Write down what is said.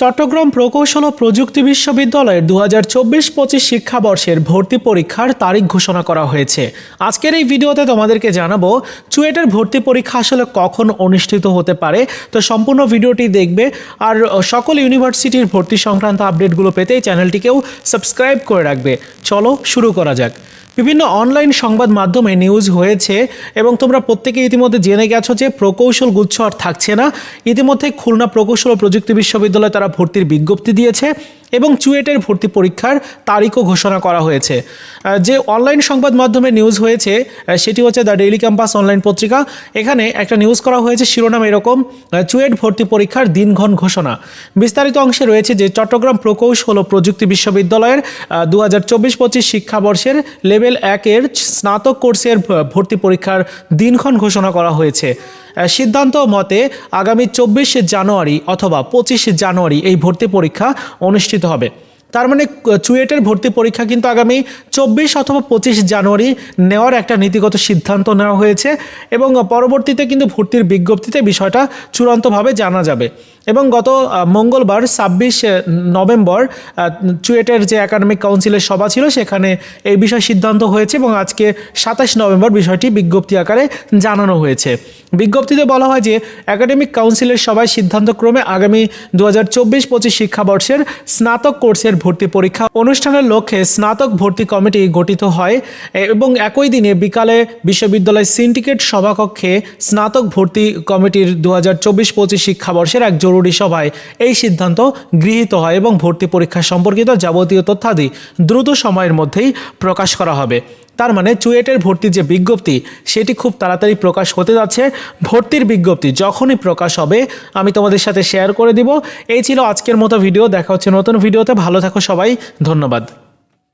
চট্টগ্রাম প্রকৌশল ও প্রযুক্তি বিশ্ববিদ্যালয়ের দু হাজার চব্বিশ পঁচিশ শিক্ষাবর্ষের ভর্তি পরীক্ষার তারিখ ঘোষণা করা হয়েছে। আজকের এই ভিডিওতে তোমাদেরকে জানাব, চুয়েটের ভর্তি পরীক্ষা আসলে কখন অনুষ্ঠিত হতে পারে? তো সম্পূর্ণ ভিডিওটি দেখবে আর সকল ইউনিভার্সিটির ভর্তি সংক্রান্ত আপডেটগুলো পেতে চ্যানেলটিকেও সাবস্ক্রাইব করে রাখবে। চলো শুরু করা যাক। বিভিন্ন অনলাইন সংবাদ মাধ্যমে নিউজ হয়েছে এবং তোমরা প্রত্যেকে ইতিমধ্যে জেনে গেছো যে প্রকৌশল গুচ্ছ আর থাকছে না। ইতিমধ্যে খুলনা প্রকৌশল ও প্রযুক্তি বিশ্ববিদ্যালয়ে তারা ভর্তির বিজ্ঞপ্তি দিয়েছে। এবং চুয়েটের ভর্তি পরীক্ষার তারিখও ঘোষণা করা হয়েছে। যে অনলাইন সংবাদ মাধ্যমে নিউজ হয়েছে সেটি হচ্ছে দ্য ডেইলি ক্যাম্পাস অনলাইন পত্রিকা। এখানে একটা নিউজ করা হয়েছে, শিরোনাম এরকম চুয়েট ভর্তি পরীক্ষার দিনক্ষণ ঘোষণা। বিস্তারিত অংশে রয়েছে যে চট্টগ্রাম প্রকৌশল ও প্রযুক্তি বিশ্ববিদ্যালয়ের দু হাজার চব্বিশ পঁচিশ শিক্ষাবর্ষের লেভেল একের স্নাতক কোর্সের ভর্তি পরীক্ষার দিনক্ষণ ঘোষণা করা হয়েছে। সিদ্ধান্ত মতে আগামী চব্বিশে জানুয়ারি অথবা পঁচিশে জানুয়ারি এই ভর্তি পরীক্ষা অনুষ্ঠিত হবে। তার মানে চুয়েটের ভর্তি পরীক্ষা কিন্তু আগামী চব্বিশ অথবা পঁচিশ জানুয়ারি নেওয়ার একটা নীতিগত সিদ্ধান্ত নেওয়া হয়েছে এবং পরবর্তীতে কিন্তু ভর্তির বিজ্ঞপ্তিতে বিষয়টা চূড়ান্তভাবে জানা যাবে। এবং গত মঙ্গলবার ছাব্বিশ নভেম্বর চুয়েটের যে একাডেমিক কাউন্সিলের সভা ছিল সেখানে এই বিষয় সিদ্ধান্ত হয়েছে এবং আজকে সাতাশ নভেম্বর বিষয়টি বিজ্ঞপ্তি আকারে জানানো হয়েছে। বিজ্ঞপ্তিতে বলা হয় যে একাডেমিক কাউন্সিলের সভায় সিদ্ধান্তক্রমে আগামী দু হাজার চব্বিশ পঁচিশ শিক্ষাবর্ষের স্নাতক কোর্সের ভর্তি পরীক্ষা অনুষ্ঠানের লক্ষ্যে স্নাতক ভর্তি কমিটি গঠিত হয়, এবং একই দিনে বিকালে বিশ্ববিদ্যালয় সিন্ডিকেট সভাকক্ষে স্নাতক ভর্তি কমিটির দু হাজার চব্বিশ পঁচিশ শিক্ষাবর্ষের এক জরুরি সভায় এই সিদ্ধান্ত গৃহীত হয় এবং ভর্তি পরীক্ষা সম্পর্কিত যাবতীয় তথ্যাদি দ্রুত সময়ের মধ্যেই প্রকাশ করা হবে। তার মানে চুয়েটের ভর্তির যে বিজ্ঞপ্তি, সেটি খুব তাড়াতাড়ি প্রকাশ হতে যাচ্ছে। ভর্তির বিজ্ঞপ্তি যখনই প্রকাশ হবে, আমি তোমাদের সাথে শেয়ার করে দিব। এই ছিল আজকের মতো ভিডিও দেখা হচ্ছে নতুন ভিডিওতে ভালো থাকো সবাই, ধন্যবাদ।